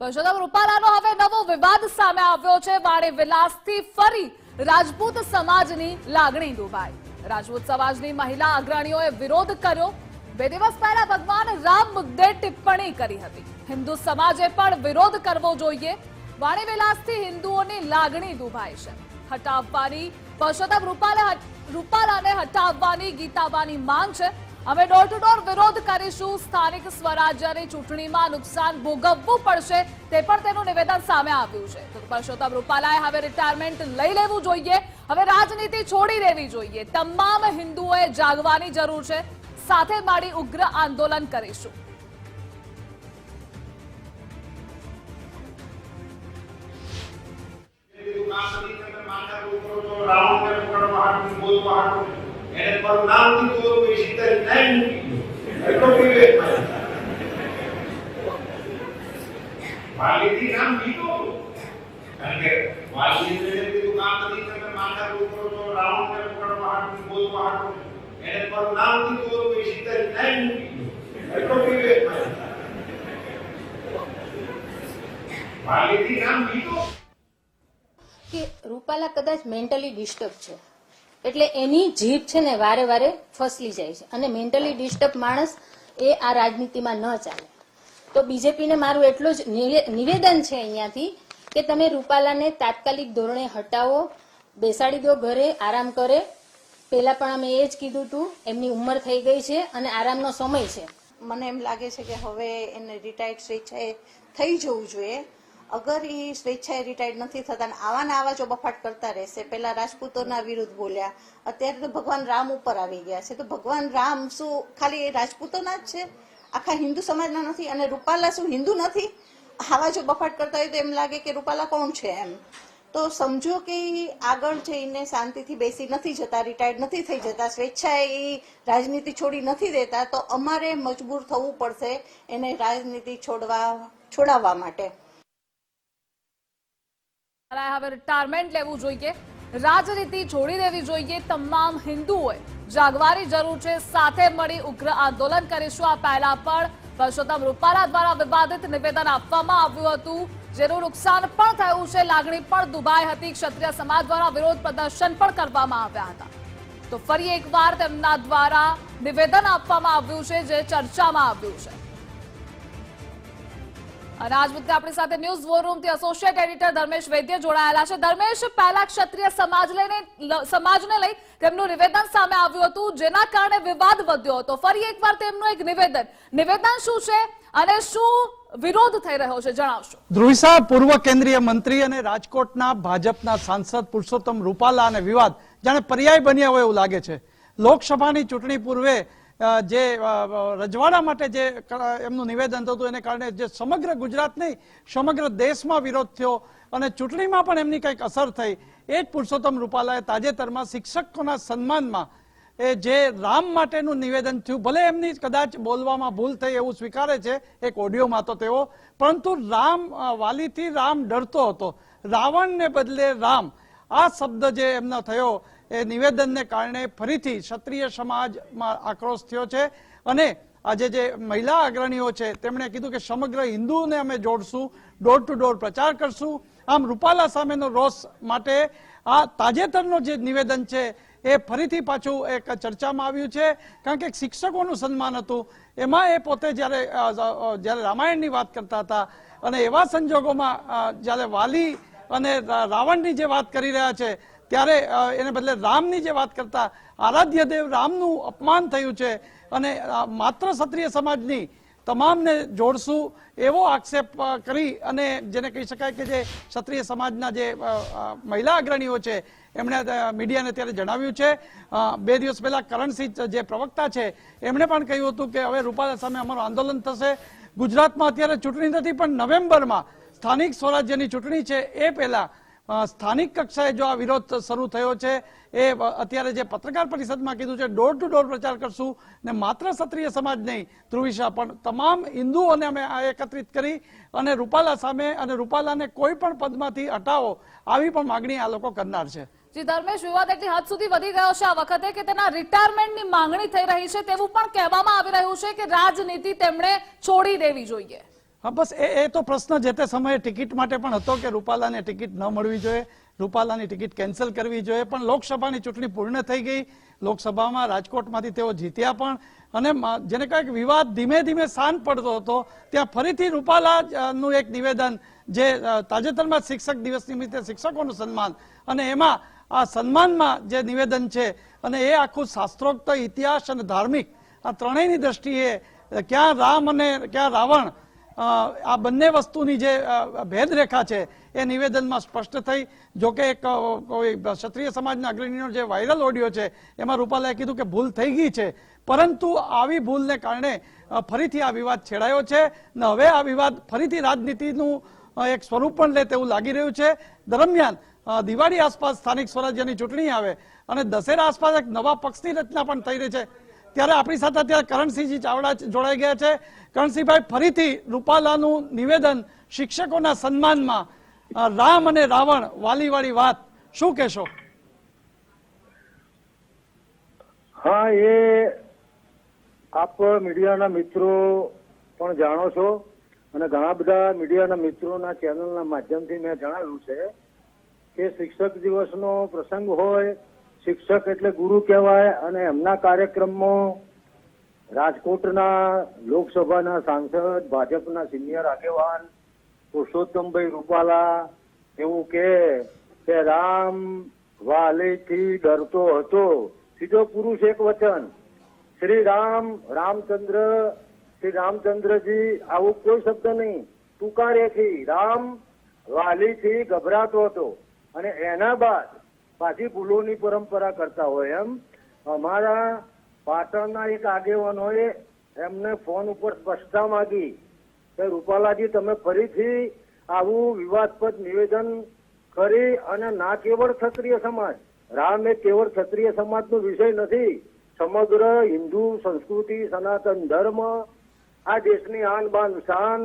પરસોત્તમ રૂપાલાનો હવે નવો વિવાદ સામે આવ્યો છે. વાડે વિલાસથી ફરી રાજપૂત સમાજની લાગણી દુભાઈ રાજપૂત સમાજની મહિલા અગ્રણીઓએ વિરોધ કર્યો. બે દિવસ પહેલા ભગવાન રામ મુદ્દે ટિપ્પણી કરી હતી. હિન્દુ સમાજે પણ વિરોધ કરવો જોઈએ. વાણી વિલાસથી હિન્દુઓની લાગણી દુભાઈ છે. હટાવવાની, પરસોત્તમ રૂપાલા રૂપાલાને હટાવવાની ગીતાબાની માંગ છે. અમે ડોર ટુ ડોર વિરોધ કરીશું. સ્થાનિક સ્વરાજ્યની ચૂંટણીમાં નુકસાન ભોગવવું પડશે તે પણ તેનું નિવેદન સામે આવ્યું છે. તો પરસોત્તમ રૂપાલાએ હવે રિટાયરમેન્ટ લઈ લેવું જોઈએ. હવે રાજનીતિ છોડી દેવી જોઈએ. તમામ હિન્દુઓએ જાગવાની જરૂર છે. સાથે મળી ઉગ્ર આંદોલન કરીશું. માનતા કરો છો રાવણ ને એને પર નામ એટલો વિવેક વાલીથી નામ મૂકી એટલો વિવેક કે રૂપાલા કદાચ મેન્ટલી ડિસ્ટર્બ છે. એટલે એની જીભ છે ને વારે વારે ફસલી જાય છે. અને મેન્ટલી ડિસ્ટર્બ માણસ એ આ રાજનીતિમાં ન ચાલે. તો બીજેપીને મારું એટલું જ નિવે- નિવેદન છે અહીંયાથી કે તમે રૂપાલાને તાત્કાલિક ધોરણે હટાવો, બેસાડી દો ઘરે, આરામ કરે. પહેલાં પણ અમે એ જ કીધું હતું એમની ઉંમર થઈ ગઈ છે અને આરામનો સમય છે. મને એમ લાગે છે કે હવે એને રિટાયર્ડ છે થઈ જવું જોઈએ. અગર એ સ્વેચ્છાએ રિટાયર્ડ નથી થતા આવા ને આવા જો બફાટ કરતા રહેશે, પેલા રાજપૂતોના વિરુદ્ધ બોલ્યા, અત્યારે તો ભગવાન રામ ઉપર આવી ગયા છે. તો ભગવાન રામ શું ખાલી રાજપૂતોના જ છે? આખા હિન્દુ સમાજના નથી અને રૂપાલા શું હિન્દુ નથી? આવા જો બફાટ કરતા હોય તો એમ લાગે કે રૂપાલા કોણ છે એમ? તો સમજો કે આગળ જઈને શાંતિથી બેસી નથી જતા રિટાયર્ડ નથી થઈ જતા, સ્વેચ્છાએ એ રાજનીતિ છોડી નથી દેતા, તો અમારે મજબૂર થવું પડશે એને રાજનીતિ છોડવા, છોડાવવા માટે. હવે રિટાયરમેન્ટ લેવું જોઈએ. રાજનીતિ છોડી દેવી જોઈએ. તમામ હિન્દુઓએ જાગવાની જરૂર છે. સાથે મળી ઉગ્ર આંદોલન કરીશું. આ પહેલા પણ પરસોત્તમ રૂપાલા દ્વારા વિવાદિત નિવેદન આપવામાં આવ્યું હતું. જેનું નુકસાન પણ થયું છે. લાગણી પણ દુભાઈ હતી. ક્ષત્રિય સમાજ દ્વારા વિરોધ પ્રદર્શન પણ કરવામાં આવ્યા હતા. તો ફરી એકવાર તેમના દ્વારા નિવેદન આપવામાં આવ્યું છે, જે ચર્ચામાં આવ્યું છે. અને આજ મુદ્દે આપણી સાથે ન્યૂઝ વોર રૂમથી એસોસિએટ એડિટર ધર્મેશ વૈદ્ય જોડાયેલા છે. ધર્મેશ, પહેલા ક્ષત્રિય સમાજ લઈને સમાજને લઈ તેમનું નિવેદન સામે આવ્યું હતું, જેના કારણે વિવાદ વધ્યો હતો. ફરી એકવાર તેમનું એક નિવેદન. નિવેદન શું છે અને શું વિરોધ થઈ રહ્યો છે, જણાવશો. ધ્રુવિસા પૂર્વ કેન્દ્રીય મંત્રી અને રાજકોટના ભાજપના સાંસદ પુરુષોત્તમ રૂપાલા અને વિવાદ જાણે પર્યાય બન્યા હોય એવું લાગે છે. લોકસભાની ચૂંટણી પૂર્વે જે રજવાડા માટે જે એમનું નિવેદન થતું એને કારણે જે સમગ્ર ગુજરાત નહીં, સમગ્ર દેશમાં વિરોધ થયો અને ચૂંટણીમાં પણ એમની કંઈક અસર થઈ. એ જ પુરુષોત્તમ રૂપાલાએ તાજેતરમાં શિક્ષકોના સન્માનમાં એ જે રામ માટેનું નિવેદન થયું, ભલે એમની કદાચ બોલવામાં ભૂલ થઈ એવું સ્વીકારે છે, એક ઓડિયોમાં તો તેઓ, પરંતુ રામ વાલીથી રામ ડરતો હતો. રાવણને બદલે રામ. આ શબ્દ જે એમનો થયો એ નિવેદનને કારણે ફરીથી ક્ષત્રિય સમાજમાં આક્રોશ થયો છે. અને આજે જે મહિલા અગ્રણીઓ છે, તેમણે કીધું કે સમગ્ર હિન્દુઓને અમે જોડશું, ડોર ટુ ડોર પ્રચાર કરશું. આમ રૂપાલા સામેનો રોષ માટે આ તાજેતરનું જે નિવેદન છે, એ ફરીથી પાછું એક ચર્ચામાં આવ્યું છે. કારણ કે શિક્ષકોનું સન્માન હતું. એમાં એ પોતે જ્યારે જ્યારે રામાયણની વાત કરતા હતા અને એવા સંજોગોમાં જ્યારે વાલી અને રાવણની જે વાત કરી રહ્યા છે ત્યારે એને બદલે રામની જે વાત કરતા આરાધ્ય દેવ રામનું અપમાન થયું છે અને માત્ર ક્ષત્રિય સમાજની તમામને જોડશું એવો આક્ષેપ કરી અને જેને કહી શકાય કે જે ક્ષત્રિય સમાજના જે મહિલા અગ્રણીઓ છે, એમણે મીડિયાને ત્યારે જણાવ્યું છે. બે દિવસ પહેલા કરણસિંહ જે પ્રવક્તા છે, એમણે પણ કહ્યું હતું કે હવે રૂપાલા સામે અમારું આંદોલન થશે. ગુજરાતમાં અત્યારે ચૂંટણી નથી, પણ નવેમ્બરમાં સ્થાનિક સ્વરાજ્યની ચૂંટણી છે એ પહેલા સ્થાનિક કક્ષાએ જો આ વિરોધ શરૂ થયો છે, એ અત્યારે જે પત્રકાર પરિષદમાં કીધું છે ડોર ટુ ડોર પ્રચાર કરશું. ને માત્ર ક્ષત્રિય સમાજ નહીં, ધ્રુવિશા પણ. તમામ હિન્દુઓને અમે એકત્રિત કરી અને રૂપાલા સામે અને રૂપાલાને કોઈ પણ પદમાંથી હટાવો, આવી પણ માગણી આ લોકો કરનાર છે. જી, ધર્મેશ, વિવાદ એટલી હદ સુધી વધી ગયો છે આ વખતે કે તેના રિટાયરમેન્ટની માંગણી થઈ રહી છે તેવું પણ કહેવામાં આવી રહ્યું છે કે રાજનીતિ તેમણે છોડી દેવી જોઈએ. હા, બસ એ એ તો પ્રશ્ન જે તે સમયે ટિકિટ માટે પણ હતો કે રૂપાલાને ટિકિટ ન મળવી જોઈએ, રૂપાલાની ટિકિટ કેન્સલ કરવી જોઈએ, પણ લોકસભાની ચૂંટણી પૂર્ણ થઈ ગઈ. લોકસભામાં રાજકોટમાંથી તેઓ જીત્યા પણ, અને જેને કહે વિવાદ ધીમે ધીમે શાંત પડતો હતો, ત્યાં ફરીથી રૂપાલાનું એક નિવેદન જે તાજેતરમાં શિક્ષક દિવસ નિમિત્તે શિક્ષકોનું સન્માન, અને એમાં આ સન્માનમાં જે નિવેદન છે, અને એ આખું શાસ્ત્રોક્ત ઇતિહાસ અને ધાર્મિક આ ત્રણેયની દ્રષ્ટિએ, ક્યાં રામ અને ક્યાં રાવણ આ બંને વસ્તુની જે ભેદરેખા છે, એ નિવેદનમાં સ્પષ્ટ થઈ. જો કે એક કોઈ ક્ષત્રિય સમાજના અગ્રણીનો જે વાયરલ ઓડિયો છે, એમાં રૂપાલાએ કીધું કે ભૂલ થઈ ગઈ છે. પરંતુ આવી ભૂલને કારણે ફરીથી આ વિવાદ છેડાયો છે ને હવે આ વિવાદ ફરીથી રાજનીતિનું એક સ્વરૂપ પણ લે તેવું લાગી રહ્યું છે. દરમિયાન દિવાળી આસપાસ સ્થાનિક સ્વરાજ્યની ચૂંટણી આવે અને દશેરા આસપાસ એક નવા પક્ષની રચના પણ થઈ રહી છે. ત્યારે આપણી સાથે અત્યારે કરણસિંહજી ચાવડા જોડાઈ ગયા છે. કરણસિંહભાઈ, ફરીથી રૂપાલાનું નિવેદન શિક્ષકોના સન્માનમાં રામ અને રાવણ વાલીવાળી વાત. શું કહેશો? હા, એ આપ મીડિયાના મિત્રો પણ જાણો છો અને ઘણા બધા મીડિયાના મિત્રોના ચેનલના માધ્યમથી મેં જણાવ્યું છે કે શિક્ષક દિવસનો પ્રસંગ હોય શિક્ષક એટલે ગુરુ કહેવાય અને એમના કાર્યક્રમમાં રાજકોટના લોકસભાના સાંસદ, ભાજપના સિનિયર આગેવાન, પુરુષોત્તમભાઈ રૂપાલા, એવું કે રામ વાલેથી ડરતો હતો. સીધો પુરુષ એક વચન. શ્રી રામ, રામચંદ્ર, શ્રી રામચંદ્રજી, આવું કોઈ શબ્દ નહીં. તુકારેથી રામ વાલીથી ગભરાતો હતો. અને એના બાદ પાછી ભૂલોની પરંપરા કરતા હોય એમ. અમારા પાટણના એક આગેવાનોએ એમને ફોન ઉપર સ્પષ્ટતા માંગી કે, રૂપાલાજી, તમે ફરીથી આવું વિવાદપદ નિવેદન કરી અને ના કેવળ ક્ષત્રિય સમાજ, રામ એ કેવળ ક્ષત્રિય સમાજનો વિષય નથી, સમગ્ર હિન્દુ સંસ્કૃતિ, સનાતન ધર્મ, આ દેશની આન બાન શાન,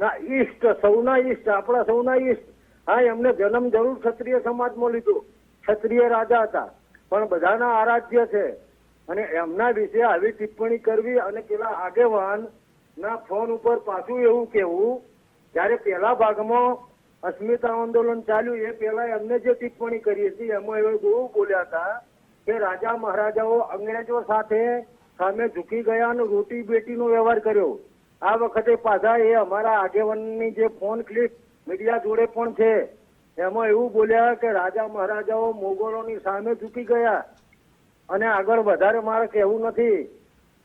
ના ઈષ્ટ, સૌના ઈષ્ટ, આપણા સૌના ઈષ્ટ, હા, એમને જન્મ જરૂર ક્ષત્રિય સમાજમાં લીધો. ક્ષત્રિય રાજા હતા. પણ બધાના આરાધ્ય છે. અને એમના વિશે આવી ટિપ્પણી કરવી અને પેલા આગેવાન ના ફોન ઉપર પાછું એવું કેવું જ્યારે પેલા ભાગમાં અસ્મિતા આંદોલન ચાલ્યું, એ પેલા એમને જે ટિપ્પણી કરી હતી, એમાં એવું બહુ બોલ્યા હતા કે રાજા મહારાજાઓ અંગ્રેજો સાથે સામે ઝૂકી ગયા અને રોટી બેટીનો વ્યવહાર કર્યો. આ વખતે પાછા એ અમારા આગેવાનની જે ફોન ક્લિપ મીડિયા જોડે પણ છે. એમાં એવું બોલ્યા કે રાજા મહારાજાઓ મોગલોની સામે ઝૂકી ગયા અને આગળ વધારે મારે કહેવું નથી,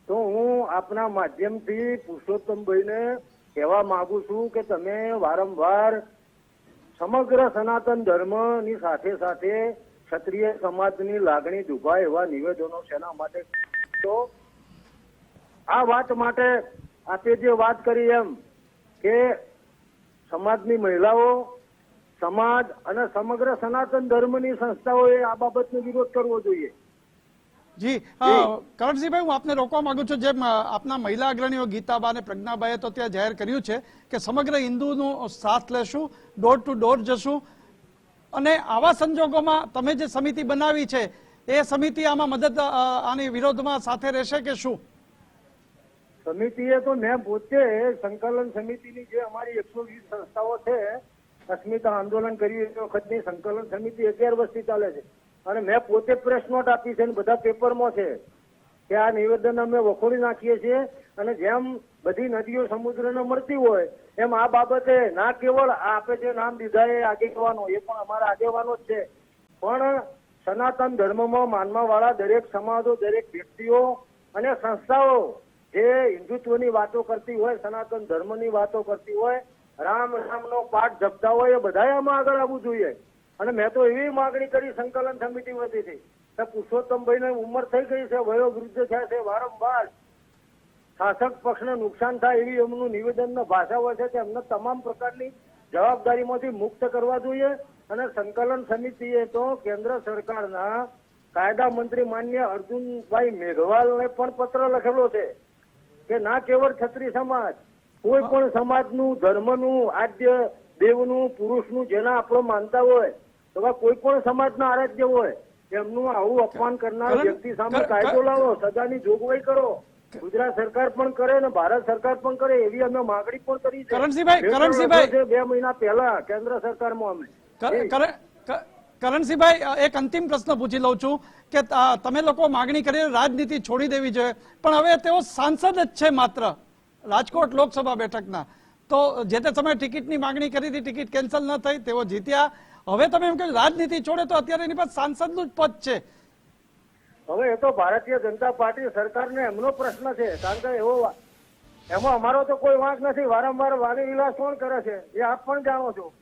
તો હું આપના માધ્યમથી પુરુષોત્તમભાઈને કહેવા માંગુ છું કે તમે વારંવાર સમગ્ર સનાતન ધર્મની સાથે સાથે ક્ષત્રિય સમાજની લાગણી દુભાય એવા નિવેદનો શેના માટે તો આ વાત માટે આપે જે વાત કરી એમ કે સમાજની મહિલાઓ સમાજ અને સમગ્ર સનાતન ધર્મની સંસ્થાઓએ આ બાબતનો વિરોધ કરવો જોઈએ. જી કરણસિંહભાઈ હું આપને રોકવા માંગુ છું જેમ આપના મહિલા અગ્રણીઓ ગીતાબા અને પ્રજ્ઞાબાઈએ તો ત્યાં જાહેર કર્યું છે કે સમગ્ર હિન્દુનો સાથ લેશું ડોર ટુ ડોર જશું. અને આવા સંજોગોમાં તમે જે સમિતિ બનાવી છે એ સમિતિ આમાં મદદ આની વિરોધમાં સાથે રહેશે કે શું? સમિતિએ તો મેં પોતે સંકલન સમિતિની જે અમારી એકસો વીસ સંસ્થાઓ છે અસ્મિતા આંદોલન કર્યું એ વખતની સંકલન સમિતિ અગિયાર વર્ષથી ચાલે છે. અને મેં પોતે પ્રેસ નોટ આપી છે બધા પેપરમાં છે કે આ નિવેદન અમે વખોડી નાખીએ છીએ અને જેમ બધી નદીઓ સમુદ્રને મળતી હોય, એમ આ બાબતે ના કેવળ આપે જે નામ દીધા એ આગેવાનો, એ પણ અમારા આગેવાનો જ છે. પણ સનાતન ધર્મમાં માનવા વાળા દરેક સમાજો, દરેક વ્યક્તિઓ અને સંસ્થાઓ જે હિન્દુત્વની વાતો કરતી હોય, સનાતન ધર્મની વાતો કરતી હોય રામ રામનો પાઠ જપતા હોય એ બધા આમાં આગળ આવવું જોઈએ. અને મેં તો એવી માગણી કરી સંકલન સમિતિ વતીથી કે પુરુષોત્તમભાઈ ઉંમર થઈ ગઈ છે વયો વૃદ્ધ થયા છે, વારંવાર શાસક પક્ષને નુકસાન થાય એવી એમનું નિવેદન ભાષા હોય છે કે એમને તમામ પ્રકારની જવાબદારીમાંથી મુક્ત કરવા જોઈએ. અને સંકલન સમિતિએ તો કેન્દ્ર સરકારના કાયદા મંત્રી માન્ય અર્જુનભાઈ મેઘવાલને પણ પત્ર લખેલો છે કે ના કેવળ છત્રી સમાજ કોઈ પણ સમાજનું ધર્મનું આદ્ય દેવનું પુરુષનું જેના આપણે માનતા હોય અથવા કોઈ પણ સમાજના આરાધ્ય હોય એમનું આવું અપમાન કરનાર વ્યક્તિ સામે કાયદો લાવો સજાની જોગવાઈ કરો. ગુજરાત સરકાર પણ કરે ને ભારત સરકાર પણ કરે એવી અમે માગણી પણ કરી છે. કરણસિંહભાઈ, બે કરણસિંહભાઈ. બે મહિના પહેલા કેન્દ્ર સરકારમાં અમે. કર- કર- કરણસિંહભાઈ એક અંતિમ પ્રશ્ન પૂછી લઉં છું કે તમે લોકો માગણી કરીને રાજનીતિ છોડી દેવી જોઈએ. પણ હવે તેઓ સાંસદ જ છે માત્ર. રાજકોટ લોકસભા બેઠકના. તો જે તે સમયે ટિકિટની માંગણી કરી હતી ટિકિટ કેન્સલ ન થઈ તેઓ જીત્યા. હવે તમે એમ કહો રાજનીતિ છોડે તો અત્યારે એની પાસે સાંસદનું જ પદ છે. હવે એ તો ભારતીય જનતા પાર્ટી સરકારને એમનો પ્રશ્ન છે. કારણ કે એવો એમાં અમારો તો કોઈ વાંક નથી. વારંવાર વાલી વિલાસ કોણ કરે છે? એ આપ પણ જાણો છો.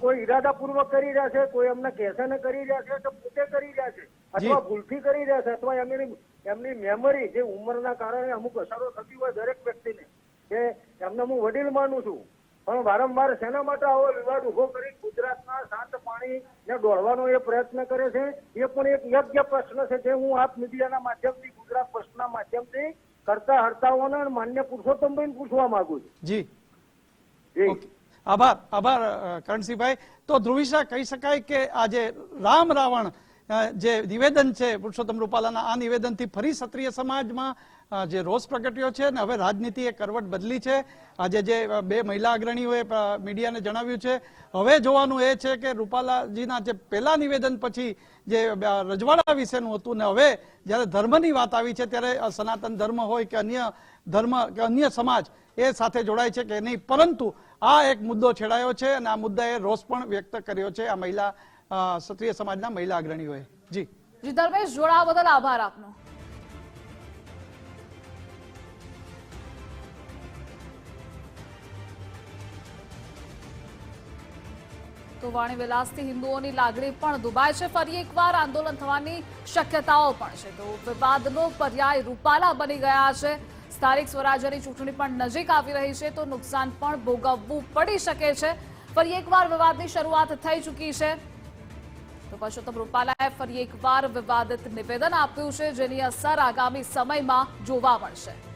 કોઈ ઈરાદાપૂર્વક કરી રહ્યા છે કોઈ એમને કહેશે ને કરી રહ્યા છે તો પોતે કરી રહ્યા છે. અથવા ભૂલથી કરી રહ્યા છે અથવા એમની એમની મેમરી જે ઉંમરના કારણે અમુક અસરો થતી હોય દરેક વ્યક્તિને. કે એમને હું વડીલ માનું છું. પણ વારંવાર શેના માટે આવો વિવાદ ઊભો કરી ગુજરાતના શાંત પાણી ને દોડવાનો એ પ્રયત્ન કરે છે? એ પણ એક યોગ્ય પ્રશ્ન છે જે હું આપ મીડિયાના માધ્યમથી ગુજરાત પ્રશ્નના માધ્યમથી કરતા હર્તાઓને માન્ય પુરુષોત્તમભાઈને પૂછવા માંગુ છું. જી. જી. આભાર આભાર કરણસિંહભાઈ. તો ધ્રુવિશા કહી શકાય કે આજે રામ રાવણ જે નિવેદન છે પુરુષોત્તમ રૂપાલાના આ નિવેદનથી ફરી ક્ષત્રિય સમાજમાં જે રોષ પ્રગટ્યો છે અને હવે રાજનીતિએ કરવટ બદલી છે. આજે જે બે મહિલા અગ્રણીઓએ મીડિયાને જણાવ્યું છે. હવે જોવાનું એ છે કે રૂપાલાજીના જે પહેલા નિવેદન પછી જે રજવાડા વિશેનું હતું ને હવે જ્યારે ધર્મની વાત આવી છે ત્યારે સનાતન ધર્મ હોય કે અન્ય ધર્મ કે અન્ય સમાજ એ સાથે જોડાય છે કે નહીં. પરંતુ આ એક મુદ્દો છેડાયો છે અને આ મુદ્દાએ રોષ પણ વ્યક્ત કર્યો છે આ મહિલા ક્ષત્રિય સમાજના મહિલા અગ્રણીઓએ. જી. ધર્મેશ જોડાવા બદલ આભાર આપનો. તો વિલાસથી હિન્દુઓની લાગણી પણ દુબાય છે. ફરી એકવાર આંદોલન થવાની શક્યતાઓ પણ છે. તો વિવાદનો પર્યાય રૂપાલા બની ગયા છે. સ્થાનિક સ્વરાજ્યની ચૂંટણી પણ નજીક આવી રહી છે. તો નુકસાન પણ ભોગવવું પડી શકે છે. ફરી એકવાર વિવાદની શરૂઆત થઈ ચૂકી છે. તો પરસોત્તમ રૂપાલાએ ફરી એકવાર વિવાદિત નિવેદન આપ્યું છે, જેની અસર આગામી સમયમાં જોવા મળશે.